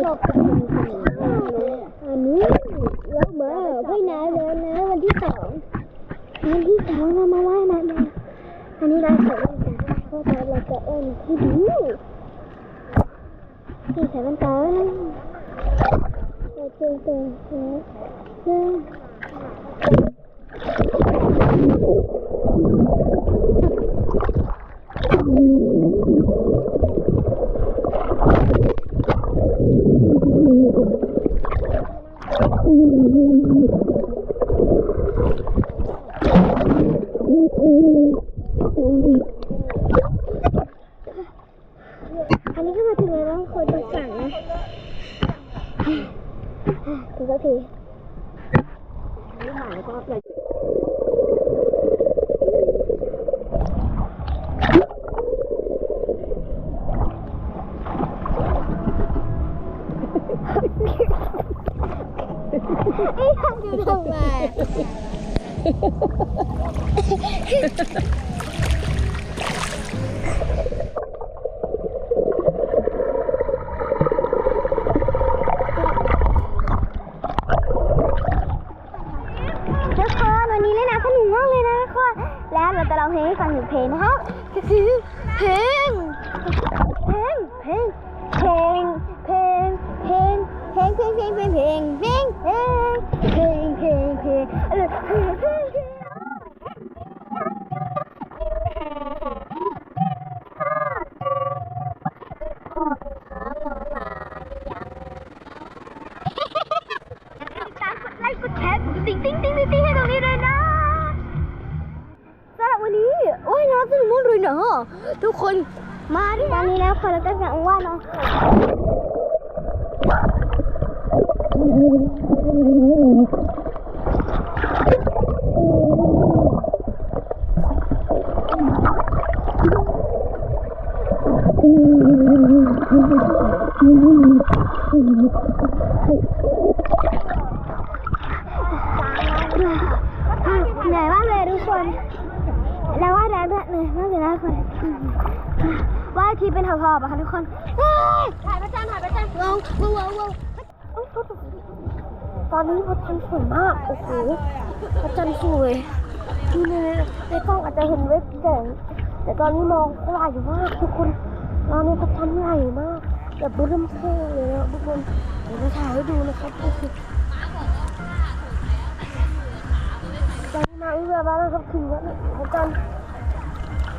ชอบคนมีเสน่ห์ไม่รู้เนี่ยอันนี้แล้วมาว่ายน้ำแล้วนะวันที่สองวันที่สองเรามาว่ายน้ำนะอันนี้เราใส่แว่นตาเพราะเราจะเอ็นที่ดูที่ใส่แว่นตาแล้วนะเราเจอเจอเจอ อันนี้ก็มาถึงแล้วคนตกสั่งนะถึงสักทีนี่หายก็เลย ไอ้ทำอยู่ทำไมทุกคนวันนี้เล่นน้ำสนุกมากเลยนะทุกคน แล้วเราจะร้องเพลงให้ฟังหนึ่งเพลงนะคะก็คือเพลง กดไลค์กดแชร์กดติ๊งติ๊งติ๊งติ๊งติ๊งให้ตรงนี้เลยนะสำหรับวันนี้โอ้ยน้ำสนุกมากเลยเนาะทุกคนมาด้วยนะวันนี้แล้วคนเราก็จะว่าน้อง เหนื่อยมากเลยทุกคน แล้วว่าแล้วเหนื่อยมากเลยนะทุกคนว่าทีเป็นหอบๆอะค่ะทุกคนถ่ายประจันถ่ายประจันว้าวว้าวว้าวตอนนี้พระจันทร์สวยมาก โอ้โหพระจันทร์สวยนี่ในในกล้องอาจจะเห็นเว็บแสงแต่ตอนนี้มองกว้างอยู่มากทุกคนตอนนี้พระจันทร์ใหญ่มากแบบเริ่มเท่เลยนะทุกคนเดี๋ยวจะถ่ายให้ดูนะครับ โอเคตอนนี้มาอีกแล้วนะครับถึงแล้วนะพระจันทร์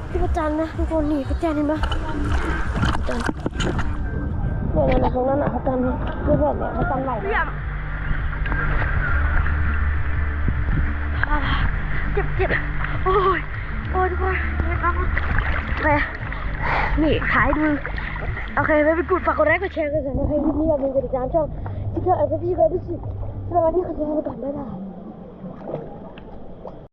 ที่พระจันทร์นะทุกคนนี่พระจันทร์เห็นปะพระจันทร์เนี่ยเนี่ยตรงนั้นนะพระจันทร์เนี่ยเพื่อนๆเนี่ยพระจันทร์ใหญ่เจ็บเจ็บโอ้ยโอ้ยทุกคนไม่ครับไปนี่ถ่ายดูโอเคไม่ไปกดฝากกดไลค์กดแชร์กันนนะคะที่นี่เราเป็นกดติดตามช่องที่เธออาจจะพี่ก็รู้สึกสวัสดีค่ะทุกคนก่อนบ๊ายบาย